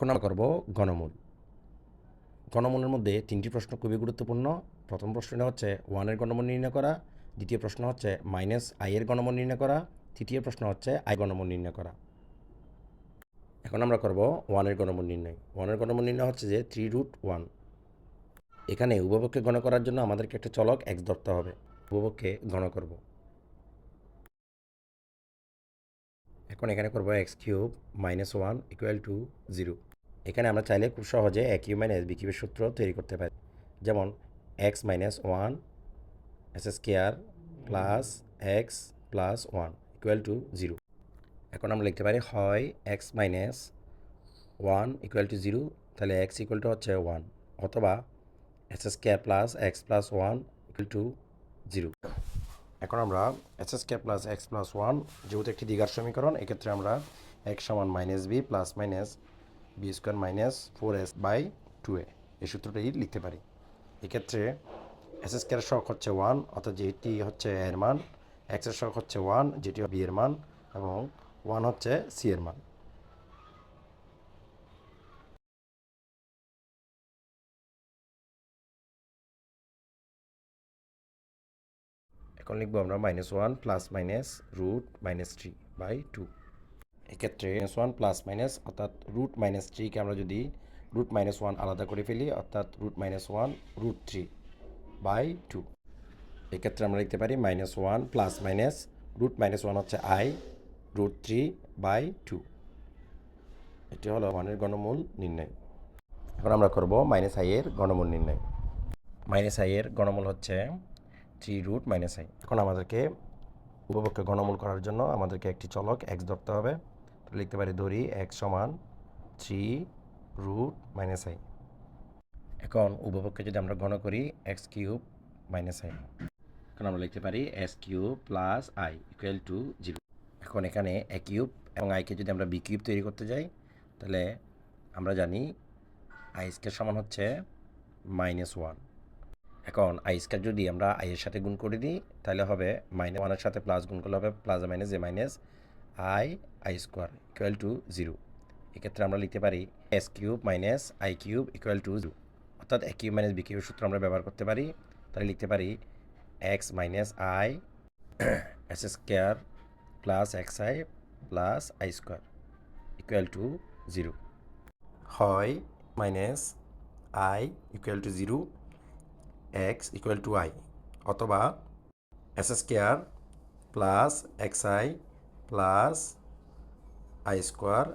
এখন আমরা করব গণমূল। গণমূলের মধ্যে তিনটি প্রশ্ন খুবই গুরুত্বপূর্ণ। প্রথম প্রশ্নটা হচ্ছে ওয়ানের গণমূল নির্ণয় করা। দ্বিতীয় প্রশ্ন হচ্ছে মাইনাস আইয়ের গণমূল নির্ণয় করা। তৃতীয় প্রশ্ন হচ্ছে আই গণমূল নির্ণয় করা। এখন আমরা করব ওয়ানের গণমূল নির্ণয়। ওয়ানের গণমূল নির্ণয় হচ্ছে যে থ্রি রুট ওয়ান এখানে উপভোগকে গণ করার জন্য আমাদেরকে একটা চলক এক্স ধরতে হবে। উপভোগকে গণ করব। এখন এখানে করব x cube minus one equal to zero এখানে আমরা চাইলে খুব সহজে এ কিউ মাইনাস বি কিউবের সূত্র তৈরি করতে পারি। যেমন x minus one x x square plus x plus one equal to zero. এখন আমরা লিখতে পারি হয় x minus one equal to zero, তাহলে এক্স ইকুয়াল টু হচ্ছে ওয়ান, অথবা x square plus x plus one equal to zero. এখন আমরা x square plus x plus one, যেহেতু একটি দ্বিঘাত সমীকরণ, এক্ষেত্রে আমরা এক্স সমান minus b plus minus b square minus four a c by two a এই সূত্রটি লিখতে পারি। এক্ষেত্রে এস এস স্কোয়ার শখ হচ্ছে ওয়ান অর্থাৎ যেটি হচ্ছে এর মান এক্স এক্সের শখ হচ্ছে ওয়ান যেটি বি এর মান, এবং ওয়ান হচ্ছে সি এর মান। এখন লিখব আমরা minus one plus minus root minus three by two এক্ষেত্রে মাইনাস ওয়ান প্লাস মাইনাস অর্থাৎ রুট মাইনাস থ্রিকে আমরা যদি রুট মাইনাস ওয়ান আলাদা করে ফেলি, অর্থাৎ root minus one root three by two এক্ষেত্রে আমরা লিখতে পারি minus one plus minus root minus one হচ্ছে i root three by two এটি হলো ওয়ানের গণমূল নির্ণয়। এখন আমরা করব মাইনাস আই এর গণমূল নির্ণয়। মাইনাস আই এর গণমূল হচ্ছে থ্রি রুট মাইনাস আই এখন আমাদেরকে উপভোগকে গণমূল করার জন্য আমাদেরকে একটি চলক এক্স ধরতে হবে। লিখতে পারি ধরি এক্স সমান থ্রি রুট মাইনাস আই এখন উপভোগকে যদি আমরা গণ করি এক্স কিউব মাইনাস আই এখন আমরা লিখতে পারি x cube plus i equal to zero এখন এখানে এ কিউব এবং আইকে যদি আমরা বি কিউব তৈরি করতে যাই, তাহলে আমরা জানি আই স্কোয়ার সমান হচ্ছে মাইনাস ওয়ান এখন আই স্কোয়ার যদি আমরা আই এর সাথে গুণ করে দিই, তাহলে হবে মাইনাস ওয়ানের সাথে প্লাস গুণ করলে হবে plus minus a minus i i square equal to zero. এক্ষেত্রে আমরা লিখতে পারি x cube minus i cube equal to zero. অর্থাৎ এ কিউব মাইনাস বি কিউবের সূত্র আমরা ব্যবহার করতে পারি। তাহলে লিখতে পারি x minus i, x square plus x i plus i square equal to zero. হয় minus i equal to zero, x equal to i. অথবা x square plus x i plus i square